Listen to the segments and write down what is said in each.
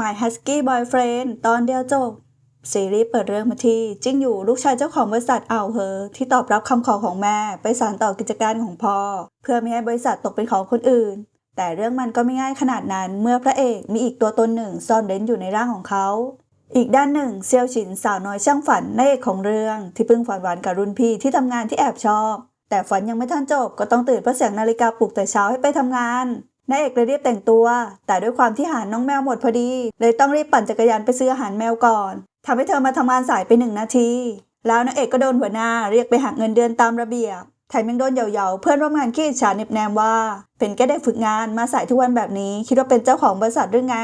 My Husky Boyfriend ตอนเดียวจบซีรีส์เปิดเรื่องมาที่จิ้งอยู่ลูกชายเจ้าของบริษัทอ่าวเหอที่ตอบรับคำขอของแม่ไปสานต่อกิจการของพ่อ เพื่อไม่ให้บริษัทตกเป็นของคนอื่น แต่เรื่องมันก็ไม่ง่ายขนาดนั้นเมื่อพระเอกมีอีกตัวตนหนึ่งซ่อนเร้นอยู่ในร่างของเขา อีกด้านหนึ่งเซียวฉินสาวน้อยช่างฝันนางเอกของเรื่อง ที่เพิ่งฝันหวานกับรุ่นพี่ที่ทำงานที่แอบชอบ แต่ฝันยังไม่ทันจบก็ต้องตื่นเพราะเสียงนาฬิกาปลุกแต่เช้าให้ไปทำงาน นางเอกเลยรีบแต่งตัว แต่ด้วยความที่หารน้องแมวหมดพอดี เลยต้องรีบปั่นจักรยานไปซื้ออาหารแมวก่อนทำให้เธอมาทำงานสายไปหนึ่งนาที แล้วนางเอกก็โดนหัวหน้าเรียกไปหักเงินเดือนตามระเบียบ แถมยังโดนเหยาๆเพื่อนร่วมงานขี้ฉาเน็บแนมว่า เป็นแค่เด็กฝึกงานมาสายทุกวันแบบนี้ คิดว่าเป็นเจ้าของบริษัทหรือไง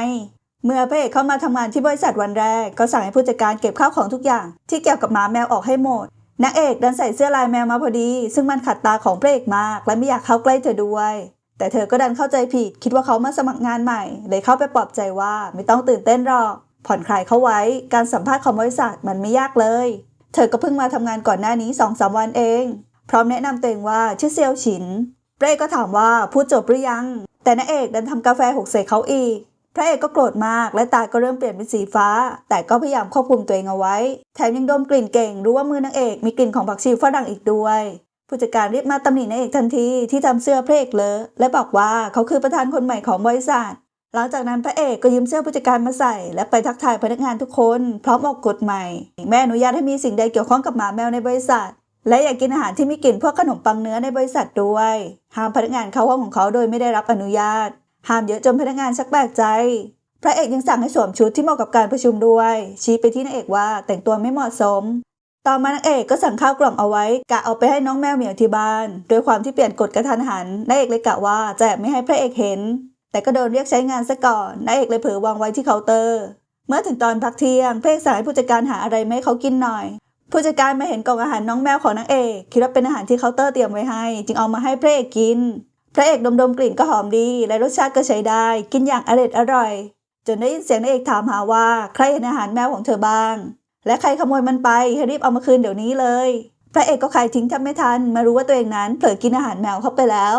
เมื่อพระเอกเข้ามาทำงานที่บริษัทวันแรก ก็สั่งให้ผู้จัดการเก็บข้าวของทุกอย่าง ที่เกี่ยวกับหมาแมวออกให้หมดนางเอกดันใส่เสื้อลายแมวมาพอดี ซึ่งมันขัดตาของพระเอกมาก และไม่อยากเข้าใกล้เธอด้วย แต่เธอก็ดันเข้าใจผิด คิดว่าเขามาสมัครงานใหม่ เลยเข้าไปปลอบใจว่าไม่ต้องตื่นเต้นหรอก ผ่อนคลายเข้าไว้ การสัมภาษณ์ของบริษัทมันไม่ยากเลย เธอก็เพิ่งมาทำงานก่อนหน้านี้2องสาวันเอง พร้อมแนะนำตัวเองว่าชื่อเซียวฉินพระเอกก็ถามว่าพูดจบหรือยัง แต่นางเอกดันทำกาแฟหกใส่เขาอีกพระเอกก็โกรธมากและตาก็เริ่มเปลี่ยนเป็นสีฟ้า แต่ก็พยายามควบคุมตัวเองเอาไว้ แถมยังดมกลิ่นเก่งรู้ว่ามือนางเอกมีกลิ่นของผักชีฝรั่งอีกด้วย ผู้จัดการรีบมาตำหนินางเอกทันทีที่ทำเสื้อพระเอกเลอะและบอกว่าเขาคือประธานคนใหม่ของบริษัทหลังจากนั้นพระเอกก็ยืมเสื้อผู้จัดการมาใส่ และไปทักทายพนักงานทุกคน พร้อมออกกฎใหม่ แม่อนุญาตให้มีสิ่งใดเกี่ยวข้องกับหมาแมวในบริษัท และอยากกินอาหารที่มีกลิ่นพวกขนมปังเนื้อในบริษัทด้วยห้ามพนักงานเข้าห้องของเขาโดยไม่ได้รับอนุญาตห้ามเยอะจนพนักงานชักแปลกใจ พระเอกยังสั่งให้สวมชุดที่เหมาะกับการประชุมด้วย ชี้ไปที่นางเอกว่าแต่งตัวไม่เหมาะสม ต่อมานางเอกก็สั่งข้าวกล่องเอาไว้กะเอาไปให้น้องแมวเหมียวที่บ้านโดยความที่เปลี่ยนกฎกระทันหันนางเอกเลยกะว่าจะแอบไม่ให้พระเอกเห็น แต่ก็โดนเรียกใช้งานซะก่อนนางเอกเลยเผลอวางไว้ที่เคาน์เตอร์ เมื่อถึงตอนพักเที่ยงพระเอกสั่งให้ผู้จัดการหาอะไรมาให้เขากินหน่อย ผู้จัดการมาเห็นกล่องอาหารน้องแมวของนางเอกคิดว่าเป็นอาหารที่เคาน์เตอร์เตรียมไว้ให้ จึงเอามาให้พระเอกกิน พระเอกดมๆกลิ่นก็หอมดี และรสชาติก็ใช้ได้ กินอย่างอร่อยอร่อยจนได้ยินเสียงนางเอกถามหาว่าใครเห็นอาหารแมวของเธอบ้าง และใครขโมยมันไปให้รีบเอามาคืนเดี๋ยวนี้เลย พระเอกก็ขายทิ้งแทบไม่ทัน มารู้ว่าตัวเองนั้นเผลอกินอาหารแมวเข้าไปแล้ว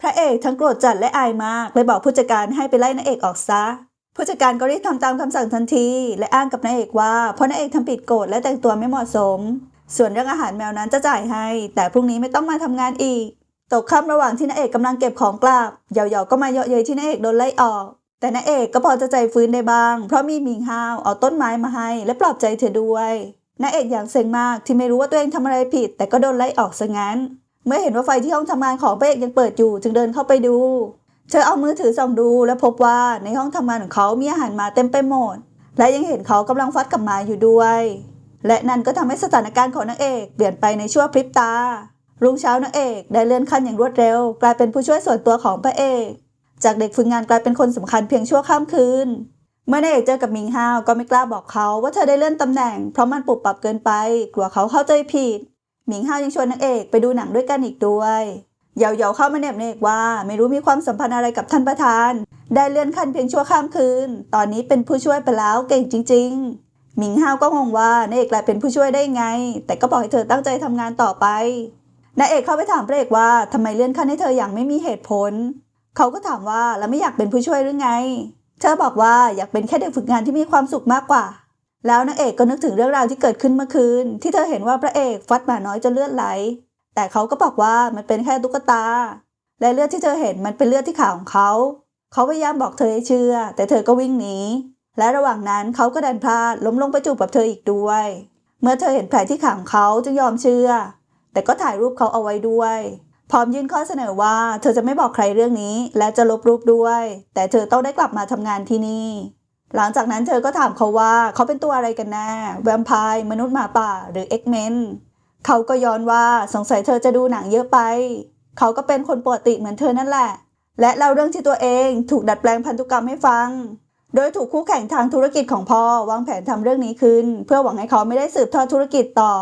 พระเอกทั้งโกรธจัดและอายมากเลยบอกผู้จัดการให้ไปไล่นางเอกออกซะ ผู้จัดการก็รีบทำตามคำสั่งทันที และอ้างกับนางเอกว่าเพราะนางเอกทำผิดกฎและแต่งตัวไม่เหมาะสม ส่วนเรื่องอาหารแมวนั้นจะจ่ายให้ แต่พรุ่งนี้ไม่ต้องมาทำงานอีก ตกค่ำระหว่างที่นางเอกกำลังเก็บของกลับเหยาๆก็มาเยาะเย้ยที่นางเอกโดนไล่ออก แต่นางเอกก็พอจะใจฟื้นได้บ้าง เพราะมีมิงฮาวเอาต้นไม้มาให้ และปลอบใจเธอด้วยนางเอกอย่างเซ็งมากที่ไม่รู้ว่าตัวเองทำอะไรผิด แต่ก็โดนไล่ออกซะงั้น เมื่อเห็นว่าไฟที่ห้องทำงานของพระเอกยังเปิดอยู่จึงเดินเข้าไปดู เธอเอามือถือส่องดู และพบว่าในห้องทำงานของเขามีอาหารมาเต็มไปหมด และยังเห็นเขากำลังฟัดกับหมาอยู่ด้วย และนั่นก็ทำให้สถานการณ์ของนางเอกเปลี่ยนไปในชั่วพริบตา รุ่งเช้านางเอกได้เลื่อนขั้นอย่างรวดเร็ว กลายเป็นผู้ช่วยส่วนตัวของพระเอก จากเด็กฝึกงานกลายเป็นคนสำคัญเพียงชั่วข้ามคืน เมื่อนางเอกเจอกับมิงฮาวก็ไม่กล้าบอกเขาว่าเธอได้เลื่อนตำแหน่งเพราะมันปรับปรับเกินไป กลัวเขาเข้าใจผิดหมิงฮาวยังชวนนางเอกไปดูหนังด้วยกันอีกด้วยเหยาเข้ามาเน็บนางเอกว่า ไม่รู้มีความสัมพันธ์อะไรกับท่านประธาน ได้เลื่อนขั้นเพียงชั่วข้ามคืน ตอนนี้เป็นผู้ช่วยไปแล้วเก่งจริง ๆ หมิงฮาวก็งงว่านางเอกกลายเป็นผู้ช่วยได้ไง แต่ก็บอกให้เธอตั้งใจทำงานต่อไปนางเอกเข้าไปถามพระเอกว่าทำไมเลื่อนขั้นให้เธออย่างไม่มีเหตุผล เขาก็ถามว่าแล้วไม่อยากเป็นผู้ช่วยหรือไง เธอบอกว่าอยากเป็นแค่เด็กฝึกงานที่มีความสุขมากกว่า แล้วนางเอกก็นึกถึงเรื่องราวที่เกิดขึ้นเมื่อคืน ที่เธอเห็นว่าพระเอกฟัดหมาน้อยจนเลือดไหล แต่เขาก็บอกว่ามันเป็นแค่ตุ๊กตา และเลือดที่เธอเห็นมันเป็นเลือดที่ขาของเขา เขาพยายามบอกเธอให้เชื่อ แต่เธอก็วิ่งหนี และระหว่างนั้นเขาก็ดันพลาดล้มลงไปจูบกับเธออีกด้วย เมื่อเธอเห็นแผลที่ขาของเขาจึงยอมเชื่อ แต่ก็ถ่ายรูปเขาเอาไว้ด้วย พร้อมยื่นข้อเสนอว่าเธอจะไม่บอกใครเรื่องนี้ และจะลบรูปด้วย แต่เธอต้องได้กลับมาทำงานที่นี่ หลังจากนั้นเธอก็ถามเขาว่าเขาเป็นตัวอะไรกันแน่แวมไพร์มนุษย์หมาป่าหรือเอ็กเมนเขาก็ย้อนว่าสงสัยเธอจะดูหนังเยอะไป เขาก็เป็นคนปกติเหมือนเธอนั่นแหละ และเล่าเรื่องที่ตัวเองถูกดัดแปลงพันธุกรรมให้ฟัง โดยถูกคู่แข่งทางธุรกิจของพ่อวางแผนทำเรื่องนี้ขึ้น เพื่อหวังให้เขาไม่ได้สืบทอดธุรกิจต่อ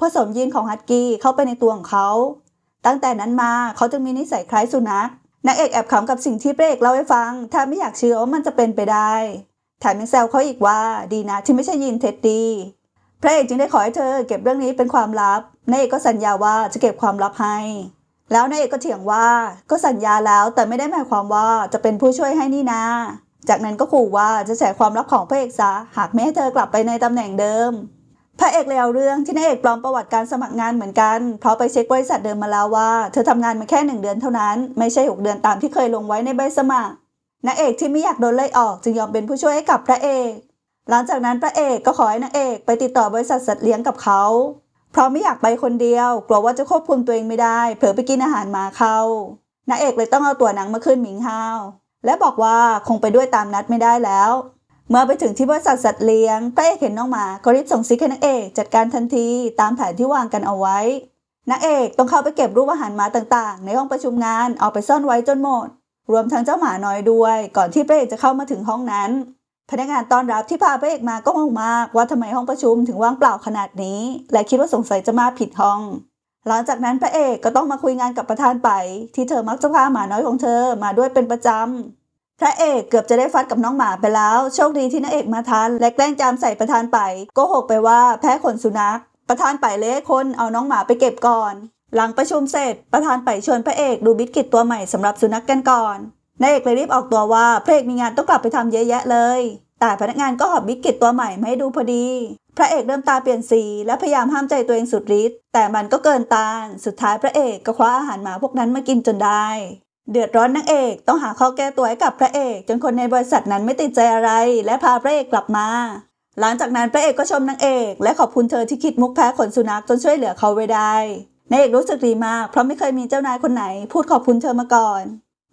ผสมยีนของฮัตกี้เข้าไปในตัวของเขา ตั้งแต่นั้นมาเขาจึงมีนิสัยคล้ายสุนัขนางเอกแอบขำกับสิ่งที่พระเอกเล่าให้ฟังถ้าไม่อยากเชื่อว่ามันจะเป็นไปได้แถมยังแซวเขาอีกว่าดีนะที่ไม่ใช่ยีนเท็ดดี้พระเอกจึงได้ขอให้เธอเก็บเรื่องนี้เป็นความลับนางเอกก็สัญญาว่าจะเก็บความลับให้ แล้วนายเอกก็เถียงว่าก็สัญญาแล้วแต่ไม่ได้หมายความว่าจะเป็นผู้ช่วยให้นี่นาจากนั้นก็ขู่ว่าจะแฉความลับของพระเอกซะหากไม่ให้เธอกลับไปในตำแหน่งเดิม พระเอกเลยเอาเรื่องที่นางเอกปลอมประวัติการสมัครงานเหมือนกัน เพราะไปเช็คบริษัทเดิมมาแล้วว่า เธอทำงานมาแค่หนึ่งเดือนเท่านั้น ไม่ใช่หกเดือนตามที่เคยลงไว้ในใบสมัครนางเอกที่ไม่อยากโดนไล่ออกจึงยอมเป็นผู้ช่วยให้กับพระเอก หลังจากนั้นพระเอกก็ขอให้นางเอกไปติดต่อบริษัทสัตว์เลี้ยงกับเขา เพราะไม่อยากไปคนเดียว กลัวว่าจะควบคุมตัวเองไม่ได้ เผลอไปกินอาหารหมาเขานางเอกเลยต้องเอาตัวหนังมาขึ้นหมิงฮาว และบอกว่าคงไปด้วยตามนัดไม่ได้แล้ว เมื่อไปถึงที่บริษัทสัตว์เลี้ยงพระเอกเห็นน้องหมาก็รีบส่งซิกให้นางเอกจัดการทันทีตามแผนที่วางกันเอาไว้นางเอกต้องเข้าไปเก็บรูปอาหารหมาต่างๆ ในห้องประชุมงานเอาไปซ่อนไว้จนหมด รวมทั้งเจ้าหมาน้อยด้วย ก่อนที่พระเอกจะเข้ามาถึงห้องนั้น พนักงานต้อนรับที่พาพระเอกมาก็งงมากว่าทำไมห้องประชุมถึงว่างเปล่าขนาดนี้ และคิดว่าสงสัยจะมาผิดห้อง หลังจากนั้นพระเอกก็ต้องมาคุยงานกับประธานไป ที่เธอมักจะพาหมาน้อยของเธอมาด้วยเป็นประจำ พระเอกเกือบจะได้ฟัดกับน้องหมาไปแล้ว โชคดีที่นางเอกมาทันและแกล้งจามใส่ประธานไปโกหกไปว่าแพ้ขนสุนัข ประธานไปเละคนเอาน้องหมาไปเก็บก่อน หลังประชุมเสร็จ ประธานไปชวนพระเอกดูบิสกิตตัวใหม่สำหรับสุนัขกันก่อนนางเอกเลยรีบออกตัวว่าพระเอกมีงานต้องกลับไปทำเยอะแยะเลย แต่พนักงานก็หอบบิสกิตตัวใหม่มาให้ดูพอดี พระเอกเริ่มตาเปลี่ยนสีและพยายามห้ามใจตัวเองสุดฤทธิ์แต่มันก็เกินต้าน สุดท้ายพระเอกก็คว้าอาหารหมาพวกนั้นมากินจนได้ เดือดร้อนนางเอกต้องหาข้อแก้ตัวให้กับพระเอก จนคนในบริษัทนั้นไม่ติดใจอะไร และพาพระเอกกลับมา หลังจากนั้นพระเอกก็ชมนางเอก และขอบคุณเธอที่คิดมุกแพ้ขนสุนัขจนช่วยเหลือเขาไว้ได้นางเอกรู้สึกดีมาก เพราะไม่เคยมีเจ้านายคนไหน พูดขอบคุณเธอมาก่อน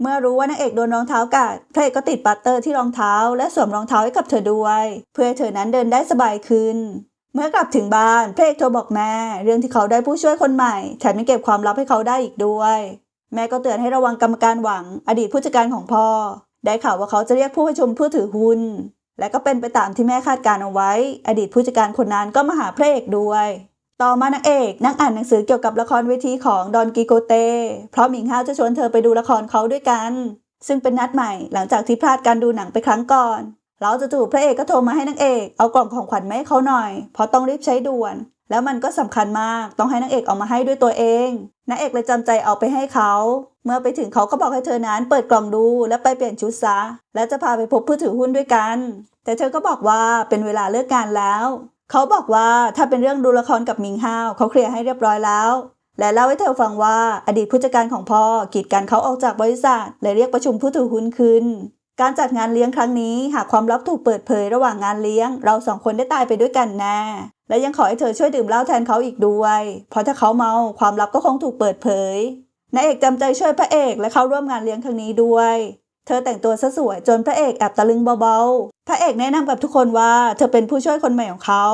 เมื่อรู้ว่านางเอกโดนรองเท้ากัดพระเอกก็ติดปัตเตอร์ที่รองเท้า และสวมรองเท้าให้กับเธอด้วย เพื่อเธอนั้นเดินได้สบายขึ้น เมื่อกลับถึงบ้านพระเอกโทรบอกแม่ เรื่องที่เขาได้ผู้ช่วยคนใหม่แถมยังเก็บความลับให้เขาได้อีกด้วย แม่ก็เตือนให้ระวังกรรมการหวัง อดีตผู้จัดการของพ่อ ได้ข่าวว่าเขาจะเรียกผู้ประชุมผู้ถือหุ้น และก็เป็นไปตามที่แม่คาดการเอาไว้ อดีตผู้จัดการคนนั้นก็มาหาพระเอกด้วย ต่อมานางเอกนั่งอ่านหนังสือเกี่ยวกับละครเวทีของดอนกิโกเต เพราะหมิงฮาวจะชวนเธอไปดูละครเขาด้วยกัน ซึ่งเป็นนัดใหม่หลังจากที่พลาดการดูหนังไปครั้งก่อนแล้วจู่พระเอกก็โทรมาให้นางเอกเอากล่องของขวัญมาให้เขาหน่อย เพราะต้องรีบใช้ด่วน แล้วมันก็สำคัญมากต้องให้นางเอกเอามาให้ด้วยตัวเอง นางเอกเลยจำใจเอาไปให้เขา เมื่อไปถึงเขาก็บอกให้เธอนั้นเปิดกล่องดูและไปเปลี่ยนชุดซะ และจะพาไปพบผู้ถือหุ้นด้วยกัน แต่เธอก็บอกว่าเป็นเวลาเลิกงานแล้ว เขาบอกว่าถ้าเป็นเรื่องดูละครกับมิงฮาวเขาเคลียร์ให้เรียบร้อยแล้ว และเล่าให้เธอฟังว่าอดีตผู้จัดการของพ่อกีดกันเขาออกจากบริษัทเลยเรียกประชุมผู้ถือหุ้นคืน การจัดงานเลี้ยงครั้งนี้หากความลับถูกเปิดเผยระหว่างงานเลี้ยง เราสองคนได้ตายไปด้วยกันแน่และยังขอให้เธอช่วยดื่มเหล้าแทนเขาอีกด้วย เพราะถ้าเขาเมาความลับก็คงถูกเปิดเผยนายเอกจำใจช่วยพระเอกและเข้าร่วมงานเลี้ยงครั้งนี้ด้วย เธอแต่งตัวซะสวยจนพระเอกแอบตะลึงเบาๆ พระเอกแนะนำกับทุกคนว่าเธอเป็นผู้ช่วยคนใหม่ของเขา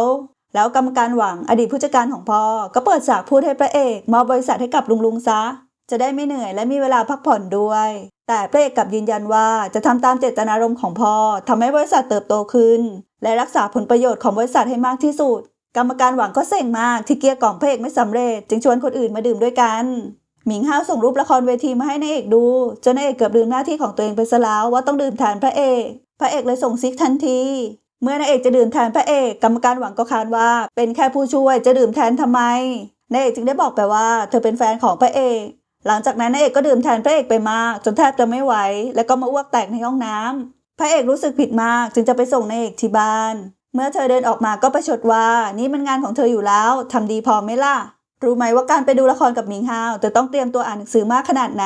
แล้วกรรมการหวังอดีตผู้จัดการของพ่อก็เปิดฉากพูดให้พระเอกมอบบริษัทให้กับลุงลุงซะ จะได้ไม่เหนื่อยและมีเวลาพักผ่อนด้วย แต่พระเอกกลับยืนยันว่าจะทำตามเจตนารมณ์ของพ่อทำให้บริษัทเติบโตขึ้น และรักษาผลประโยชน์ของบริษัทให้มากที่สุด กรรมการหวังก็เซ็งมากที่เกลี้ยกล่อมพระเอกไม่สำเร็จ จึงชวนคนอื่นมาดื่มด้วยกัน หมิงฮาวส่งรูปละครเวทีมาให้นายเอกดูจนนายเอกเกือบลืมหน้าที่ของตัวเองไปซะแล้วว่าต้องดื่มแทนพระเอก พระเอกเลยส่งซิกทันที เมื่อนายเอกจะดื่มแทนพระเอกกรรมการหวังก็คาดว่า เป็นแค่ผู้ช่วยจะดื่มแทนทำไมนายเอกจึงได้บอกไปว่า เธอเป็นแฟนของพระเอก หลังจากนั้นนายเอกก็ดื่มแทนพระเอกไปมาก จนแทบจะไม่ไหว แล้วก็มาอ้วกแตกในห้องน้ำพระเอกรู้สึกผิดมากจึงจะไปส่งนายเอกที่บ้าน เมื่อเธอเดินออกมาก็ประชดว่า นี่มันงานของเธออยู่แล้วทำดีพอไหมล่ะ รู้ไหมว่าการไปดูละครกับมิงฮาวเธอต้องเตรียมตัวอ่านหนังสือมากขนาดไหน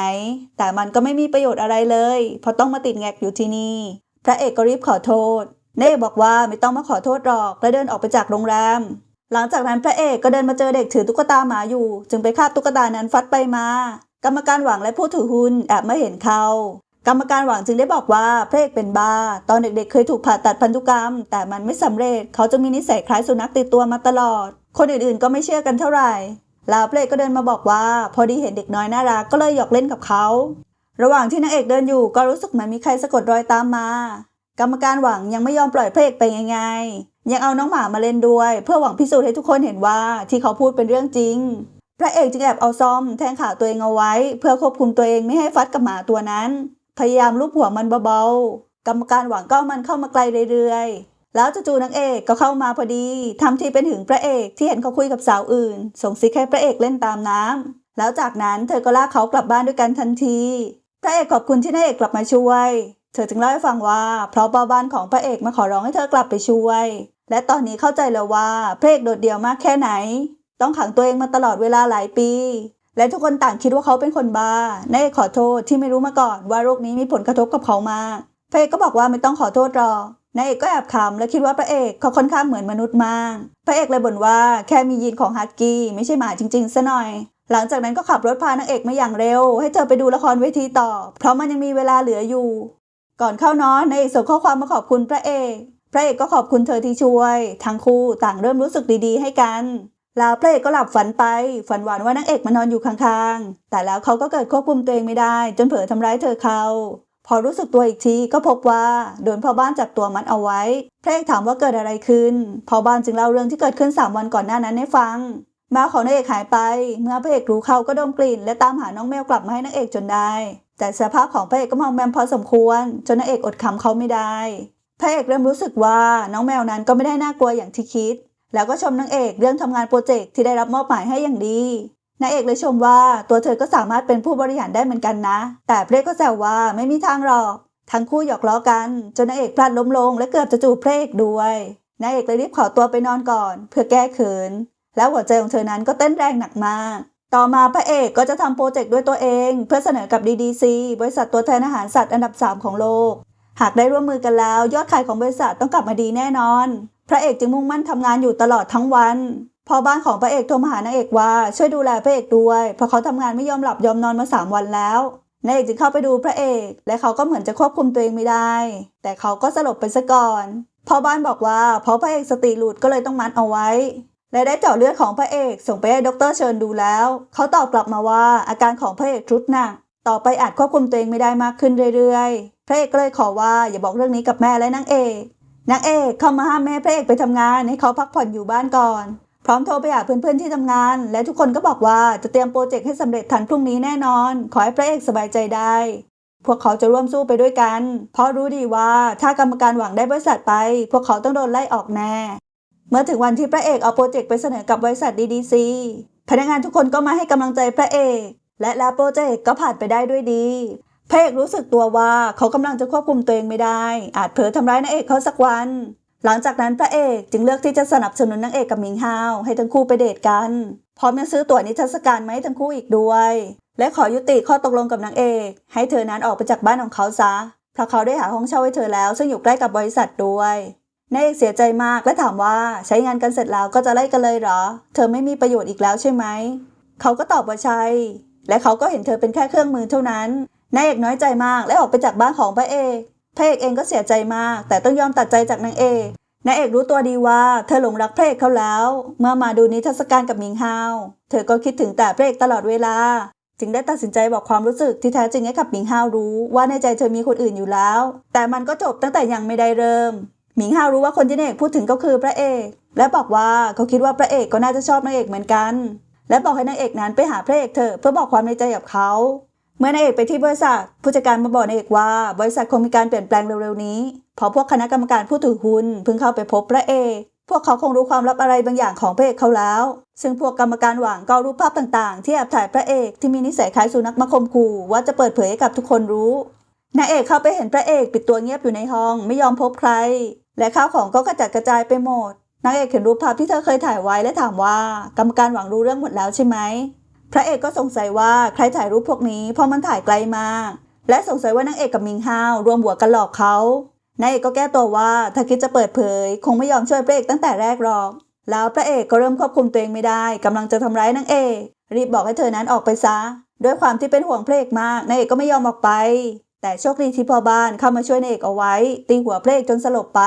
แต่มันก็ไม่มีประโยชน์อะไรเลย เพราะต้องมาติดแงกอยู่ที่นี่ พระเอกก็รีบขอโทษนายเอกบอกว่าไม่ต้องมาขอโทษหรอกและเดินออกไปจากโรงแรมหลังจากนั้นพระเอกก็เดินมาเจอเด็กถือตุ๊กตาหมาอยู่ จึงไปคาบตุ๊กตานั้นฟัดไปมา กรรมการหวังและผู้ถือหุ้นแอบมาเห็นเขา กรรมการหวังจึงได้บอกว่าพระเอกเป็นบ้า ตอนเด็กๆ เคยถูกผ่าตัดพันธุกรรม แต่มันไม่สำเร็จ เขาจะมีนิสัยคล้ายสุนัขติดตัวมาตลอด คนอื่นๆก็ไม่เชื่อกันเท่าไหร่ แล้วพระเอกก็เดินมาบอกว่า พอดีเห็นเด็กน้อยน่ารักก็เลยหยอกเล่นกับเขา ระหว่างที่นางเอกเดินอยู่ก็รู้สึกเหมือนมีใครสะกดรอยตามมา กรรมการหวังยังไม่ยอมปล่อยพระเอกไปง่ายๆยังเอาน้องหมามาเล่นด้วย เพื่อหวังพิสูจน์ให้ทุกคนเห็นว่าที่เขาพูดเป็นเรื่องจริง พระเอกจึงแอบเอาซ่อมแทงขาตัวเองเอาไว้ เพื่อควบคุมตัวเองไม่ให้ฟัดกับหมาตัวนั้น พยายามลูบหัวมันเบาๆ กรรมการหวังก็มันเข้ามาไกลเรื่อยๆ แล้วจู่ๆนางเอกก็เข้ามาพอดีทำทีเป็นถึงพระเอกที่เห็นเขาคุยกับสาวอื่น ส่งซิกให้พระเอกเล่นตามน้ำแล้วจากนั้นเธอก็ลากเขากลับบ้านด้วยกันทันที พระเอกขอบคุณที่นางเอกกลับมาช่วย เธอจึงเล่าให้ฟังว่าเพราะเบาบ้านของพระเอกมาขอร้องให้เธอกลับไปช่วย และตอนนี้เข้าใจแล้วว่าพระเอกโดดเดี่ยวมากแค่ไหน ต้องขังตัวเองมาตลอดเวลาหลายปี และทุกคนต่างคิดว่าเขาเป็นคนบ้านเอกขอโทษที่ไม่รู้มาก่อนว่าโรคนี้มีผลกระทบกับเขามากพระเอกก็บอกว่าไม่ต้องขอโทษหรอกนายเอกก็แอบขำและคิดว่าพระเอกเขาค่อนข้างเหมือนมนุษย์มาก พระเอกเลยบ่นว่าแค่มียีนของฮัสกี้ไม่ใช่หมาจริงๆซะหน่อย หลังจากนั้นก็ขับรถพานางเอกมาอย่างเร็ว ให้เธอไปดูละครเวทีต่อ เพราะมันยังมีเวลาเหลืออยู่ ก่อนเข้านอนนายเอกส่งข้อความมาขอบคุณพระเอก พระเอกก็ขอบคุณเธอที่ช่วย ทั้งคู่ต่างเริ่มรู้สึกดีๆ ให้กัน แล้วพระเอกก็หลับฝันไป ฝันหวานว่านางเอกมานอนอยู่ข้างๆ แต่แล้วเขาก็เกิดควบคุมตัวเองไม่ได้ จนเผลอทำร้ายเธอเขาพอรู้สึกตัวอีกทีก็พบว่าโดนพ่อบ้านจับตัวมัดเอาไว้ พระเอกถามว่าเกิดอะไรขึ้นพ่อบ้านจึงเล่าเรื่องที่เกิดขึ้น 3 วันก่อนหน้านั้นให้ฟังแมวของนางเอกหายไป เมื่อพระเอกรู้เขาก็ดมกลิ่น และตามหาน้องแมวกลับมาให้นางเอกจนได้ แต่สภาพของพระเอกก็มองแมมพอสมควร จนนางเอกอดขำเขาไม่ได้ พระเอกเริ่มรู้สึกว่าน้องแมวนั้นก็ไม่ได้น่ากลัวอย่างที่คิด แล้วก็ชมนางเอกเรื่องทำงานโปรเจกต์ที่ได้รับมอบหมายให้อย่างดีนางเอกเลยชมว่าตัวเธอก็สามารถเป็นผู้บริหารได้เหมือนกันนะ แต่พระเอกก็แซวว่าไม่มีทางหรอก ทั้งคู่หยอกล้อกัน จนนางเอกพลาดล้มลง และเกือบจะจูบเพรกด้วยนางเอกเลยรีบขอตัวไปนอนก่อน เพื่อแก้เขิน แล้วหัวใจของเธอนั้นก็เต้นแรงหนักมาก ต่อมาพระเอกก็จะทำโปรเจกต์ด้วยตัวเอง เพื่อเสนอกับ DDC บริษัทตัวแทนอาหารสัตว์อันดับ 3 ของโลก หากได้ร่วมมือกันแล้ว ยอดขายของบริษัทต้องกลับมาดีแน่นอน พระเอกจึงมุ่งมั่นทำงานอยู่ตลอดทั้งวันพอบ้านของพระเอกโทรมาหานางเอกว่าช่วยดูแลพระเอกด้วยเพราะเขาทำงานไม่ยอมหลับยอมนอนมา3วันแล้วนายเอกจึงเข้าไปดูพระเอก และเขาก็เหมือนจะควบคุมตัวเองไม่ได้ แต่เขาก็สลบไปซะก่อนพอบ้านบอกว่าเพราะพระเอกสติหลุดก็เลยต้องมัดเอาไว้ และได้เจาะเลือดของพระเอกส่งไปให้ดรเชิญดูแล้ว เขาตอบกลับมาว่าอาการของพระเอกทรุดหนักต่อไปอาจควบคุมตัวเองไม่ได้มากขึ้นเรื่อยๆ พระเอกก็เลยขอว่าอย่าบอกเรื่องนี้กับแม่และนางเอก นางเอกเข้ามาห้ามแม่พระเอกไปทำงานให้เขาพักผ่อนอยู่บ้านก่อน พร้อมโทรไปหาเพื่อนๆที่ทำงาน และทุกคนก็บอกว่าจะเตรียมโปรเจกต์ให้สำเร็จทันพรุ่งนี้แน่นอน ขอให้พระเอกสบายใจได้ พวกเขาจะร่วมสู้ไปด้วยกัน เพราะรู้ดีว่าถ้ากรรมการหวังได้บริษัทไป พวกเขาต้องโดนไล่ออกแน่ เมื่อถึงวันที่พระเอกเอาโปรเจกต์ไปเสนอกับบริษัท DDC พนักงานทุกคนก็มาให้กำลังใจพระเอก และแล้วโปรเจกต์ก็ผ่านไปได้ด้วยดี พระเอกรู้สึกตัวว่าเขากำลังจะควบคุมตัวเองไม่ได้ อาจเผลอทำร้ายนางเอกเขาสักวัน หลังจากนั้นพระเอกจึงเลือกที่จะสนับสนุนนางเอกกับมิงฮาวให้ทั้งคู่ไปเดทกัน พร้อมยังซื้อตั๋วนิทรรศการมาให้ทั้งคู่อีกด้วย และขอยุติข้อตกลงกับนางเอก ให้เธอนั้นออกไปจากบ้านของเขาซะเพราะเขาได้หาห้องเช่าให้เธอแล้ว ซึ่งอยู่ใกล้กับบริษัทด้วยนายเอกเสียใจมากและถามว่าใช้งานกันเสร็จแล้วก็จะไล่กันเลยเหรอ เธอไม่มีประโยชน์อีกแล้วใช่ไหม เขาก็ตอบว่าใช่ และเขาก็เห็นเธอเป็นแค่เครื่องมือเท่านั้น นายเอกน้อยใจมากและออกไปจากบ้านของพระเอกพระเอกเองก็เสียใจมาก แต่ต้องยอมตัดใจจากนางเอกนายเอกรู้ตัวดีว่าเธอหลงรักพระเอกเขาแล้ว เมื่อมาดูนิทรรศการกับมิงฮาว เธอก็คิดถึงแต่พระเอกตลอดเวลา จึงได้ตัดสินใจบอกความรู้สึกที่แท้จริงให้กับมิงฮาวรู้ว่าในใจเธอมีคนอื่นอยู่แล้ว แต่มันก็จบตั้งแต่ยังไม่ได้เริ่มหมิงฮาวรู้ว่าคนที่นายเอกพูดถึงก็คือพระเอก และบอกว่าเขาคิดว่าพระเอกก็น่าจะชอบนางเอกเหมือนกัน และบอกให้นางเอกนั้นไปหาพระเอกเถอะเพื่อบอกความในใจกับเขา เมื่อนางเอกไปที่บริษัทผู้จัดการมาบอกนางเอกว่า บริษัทคงมีการเปลี่ยนแปลงเร็วๆนี้เพราะพวกคณะกรรมการผู้ถือหุ้นเพิ่งเข้าไปพบพระเอกพวกเขาคงรู้ความลับอะไรบางอย่างของพระเอกเขาแล้ว ซึ่งพวกกรรมการหวังก็รูปภาพต่างๆ ที่แอบถ่ายพระเอกที่มีนิสัยคล้ายสุนัขมาข่มขู่ว่าจะเปิดเผยให้กับทุกคนรู้นางเอกเข้าไปเห็นพระเอกปิดตัวเงียบอยู่ในห้องไม่ยอมพบใคร และข้าวของก็กระจัดกระจายไปหมดนางเอกเห็นรูปภาพที่เธอเคยถ่ายไว้และถามว่า กรรมการหวังรู้เรื่องหมดแล้วใช่ไหม พระเอกก็สงสัยว่าใครถ่ายรูปพวกนี้เพราะมันถ่ายไกลมาก และสงสัยว่านางเอกกับมิงฮาวรวมหัวกันหลอกเขานางเอกก็แก้ตัวว่าถ้าคิดจะเปิดเผย คงไม่ยอมช่วยพระเอกตั้งแต่แรกหรอก แล้วพระเอกก็เริ่มควบคุมตัวเองไม่ได้กำลังจะทำร้ายนางเอก รีบบอกให้เธอนั้นออกไปซะ ด้วยความที่เป็นห่วงพระเอกมากนางเอกก็ไม่ยอมออกไป แต่โชคดีที่พ่อบ้านเข้ามาช่วยนางเอกเอาไว้ ตีหัวพระเอกจนสลบไป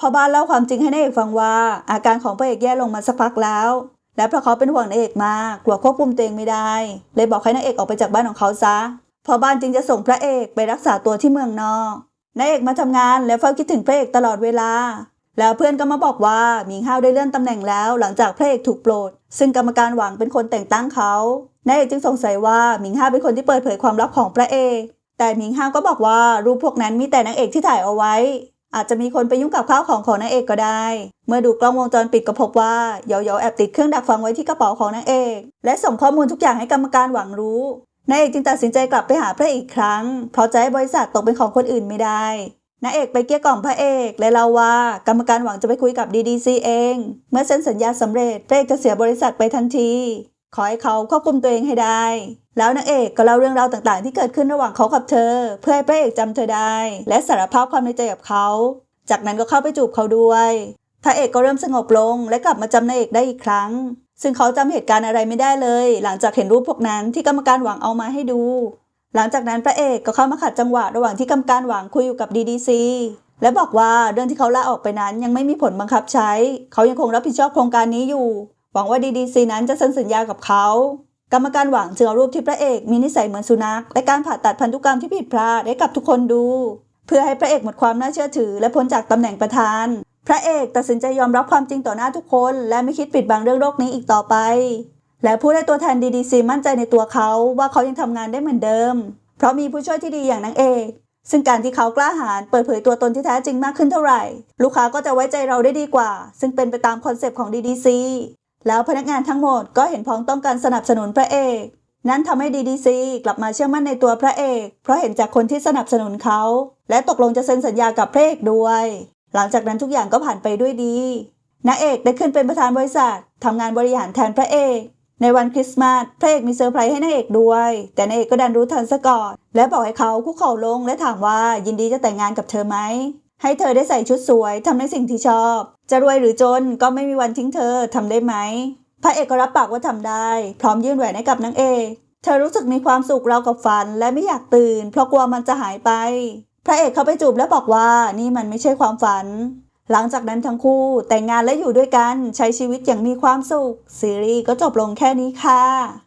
พ่อบ้านเล่าความจริงให้นางเอกฟังว่า อาการของพระเอกแย่ลงมาสักพักแล้ว และเพราะเขาเป็นห่วงนางเอกมากกลัวควบคุมตัวเองไม่ได้ เลยบอกให้นางเอกออกไปจากบ้านของเขาซะพอบ้านจึงจะส่งพระเอกไปรักษาตัวที่เมืองนอกนางเอกมาทำงานและเฝ้าคิดถึงพระเอกตลอดเวลา แล้วเพื่อนก็มาบอกว่าหมิงฮาวได้เลื่อนตำแหน่งแล้วหลังจากพระเอกถูกโปรด ซึ่งกรรมการหวังเป็นคนแต่งตั้งเขานายเอกจึงสงสัยว่าหมิงฮาวเป็นคนที่เปิดเผยความลับของพระเอก แต่หมิงฮาวก็บอกว่ารูปพวกนั้นมีแต่นางเอกที่ถ่ายเอาไว้ อาจจะมีคนไปยุ่งกับข้าวของของนางเอกก็ได้ เมื่อดูกล้องวงจรปิดก็พบว่าเหยาแอบติดเครื่องดักฟังไว้ที่กระเป๋าของนางเอก และส่งข้อมูลทุกอย่างให้กรรมการหวังรู้นางเอกจึงตัดสินใจกลับไปหาพระเอกอีกครั้ง เพราะจะให้บริษัทตกเป็นของคนอื่นไม่ได้นางเอกไปเกลี้ยกล่อมพระเอกและเล่าว่ากรรมการหวังจะไปคุยกับ DDC เอง เมื่อเซ็นสัญญาสำเร็จพระเอกจะเสียบริษัทไปทันที ขอให้เขาควบคุมตัวเองให้ได้ แล้วนางเอกก็เล่าเรื่องราวต่างๆ ที่เกิดขึ้นระหว่างเขากับเธอ เพื่อให้พระเอกจำเธอได้ และสารภาพความในใจกับเขา จากนั้นก็เข้าไปจูบเขาด้วยพระเอกก็เริ่มสงบลงและกลับมาจำนางเอกได้อีกครั้ง ซึ่งเขาจำเหตุการณ์อะไรไม่ได้เลย หลังจากเห็นรูปพวกนั้นที่กรรมการหวังเอามาให้ดู หลังจากนั้นพระเอกก็เข้ามาขัดจังหวะระหว่างที่กรรมการหวังคุยอยู่กับ DDC และบอกว่าเรื่องที่เขาลาออกไปนั้นยังไม่มีผลบังคับใช้ เขายังคงรับผิดชอบโครงการนี้อยู่ หวังว่า DDC นั้นจะเซ็นสัญญากับเขา กรรมการหวังจึงเอารูปที่พระเอกมีนิสัยเหมือนสุนัขและการผ่าตัดพันธุกรรมที่ผิดพลาดให้กับทุกคนดู เพื่อให้พระเอกหมดความน่าเชื่อถือ และพ้นจากตำแหน่งประธาน พระเอกตัดสินใจยอมรับความจริงต่อหน้าทุกคน และไม่คิดปิดบังเรื่องโรคนี้อีกต่อไป และผู้ได้ตัวแทน DDC มั่นใจในตัวเขาว่าเขายังทำงานได้เหมือนเดิม เพราะมีผู้ช่วยที่ดีอย่างนางเอกซึ่งการที่เขากล้าหาญเปิดเผยตัวตนที่แท้จริงมากขึ้นเท่าไหร่ ลูกค้าก็จะไว้ใจเราได้ดีกว่า ซึ่งเป็นไปตามคอนเซปต์ของ DDC แล้วพนักงานทั้งหมดก็เห็นพ้องต้องการสนับสนุนพระเอก นั้นทำให้ DDC กลับมาเชื่อมั่นในตัวพระเอก เพราะเห็นจากคนที่สนับสนุนเขา และตกลงจะเซ็นสัญญากับพระเอกด้วย หลังจากนั้นทุกอย่างก็ผ่านไปด้วยดีนางเอกได้ขึ้นเป็นประธานบริษัททำงานบริหารแทนพระเอก ในวันคริสต์มาสพระเอกมีเซอร์ไพรส์ให้นางเอกด้วย แต่นางเอกก็ดันรู้ทันซะก่อน และบอกให้เขาคุกเข่าลงและถามว่ายินดีจะแต่งงานกับเธอไหม ให้เธอได้ใส่ชุดสวยทำในสิ่งที่ชอบ จะรวยหรือจนก็ไม่มีวันทิ้งเธอทำได้ไหมพระเอกก็รับปากว่าทำได้ พร้อมยื่นแหวนให้กับนางเอกเธอรู้สึกมีความสุขเราวกับฝันและไม่อยากตื่น เพราะกลัวมันจะหายไป พระเอกเข้าไปจูบและบอกว่านี่มันไม่ใช่ความฝัน หลังจากนั้นทั้งคู่แต่งงานและอยู่ด้วยกันใช้ชีวิตอย่างมีความสุข ซีรีส์ก็จบลงแค่นี้ค่ะ